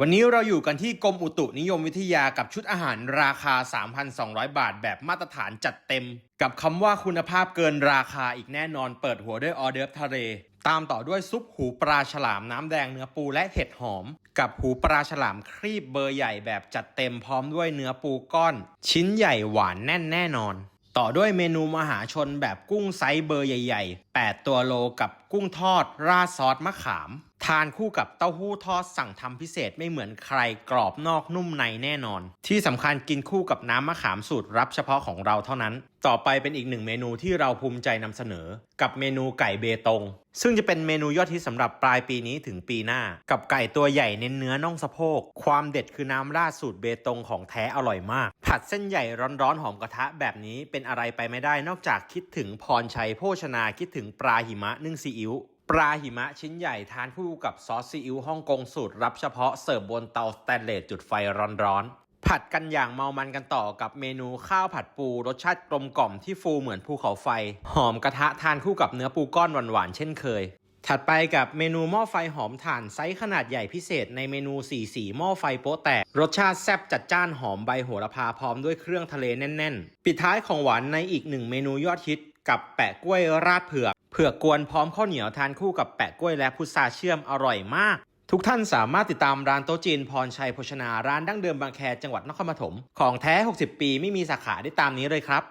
วันนี้เราอยู่กันที่กรมอุตุนิยมวิทยากับชุดอาหารราคา 3,200 บาท แบบมาตรฐานจัดเต็ม กับคำว่าคุณภาพเกินราคาอีกแน่นอนเปิดหัวด้วยออเดิร์ฟทะเล ตามต่อด้วยซุปหูปลาฉลามน้ำแดงเนื้อปูและเห็ดหอม กับหูปลาฉลามครีบเบอร์ใหญ่แบบจัดเต็มพร้อมด้วยเนื้อปูก้อน ชิ้นใหญ่หวานแน่นแน่นอน ต่อด้วยเมนูมหาชนแบบกุ้งไซส์เบอร์ใหญ่ ๆ 8 ตัวโลกับกุ้งทอด ราดซอสมะขาม ทานคู่กับเต้าหู้ทอดสั่งทำพิเศษไม่เหมือนใครกรอบนอกนุ่มในแน่นอน ที่สำคัญกินคู่กับน้ำมะขามสูตรรับเฉพาะของเราเท่านั้น ต่อไปเป็นอีกหนึ่งเมนูที่เราภูมิใจนำเสนอ กับเมนูไก่เบตง ซึ่งจะเป็นเมนูยอดฮิตสำหรับปลายปีนี้ถึงปีหน้า กับไก่ตัวใหญ่เน้นเนื้อน่องสะโพก ความเด็ดคือน้ำราดสูตรเบตงของแท้อร่อยมาก ผัดเส้นใหญ่ร้อนๆหอมกระทะแบบนี้เป็นอะไรไปไม่ได้นอกจากคิดถึงพรชัยโภชนาคิดถึงปลาหิมะนึ่งซีอิ๊ว ปลาหิมะชิ้นใหญ่ทานคู่กับซอสซีอิ๊วฮ่องกงสูตรรับเฉพาะเสิร์ฟบนเตาสแตนเลสจุดไฟร้อนๆ ผัดกันอย่างเมามันกันต่อกับเมนูข้าวผัดปูรสชาติกลมกล่อมที่ฟูเหมือนภูเขาไฟ หอมกระทะทานคู่กับเนื้อปูก้อนหวานๆเช่นเคย ถัดไปกับเมนูหม้อไฟหอมถ่านไซส์ขนาดใหญ่พิเศษในเมนูสีสีหม้อไฟโป๊แตก รสชาติแซ่บจัดจ้านหอมใบโหระพาพร้อมด้วยเครื่องทะเลแน่น ๆ ปิดท้ายของหวานในอีกหนึ่งเมนูยอดฮิต กับแปะกล้วยราดเผือก เผือกกวนพร้อมข้าวเหนียวทานคู่กับแปะกล้วยและพุทราเชื่อมอร่อยมาก ทุกท่านสามารถติดตามร้านโต๊ะจีนพรชัยโภชนาร้านดั้งเดิมบางแคจังหวัดนครปฐมของแท้ 60 ปีไม่มีสาขาได้ตามนี้เลยครับ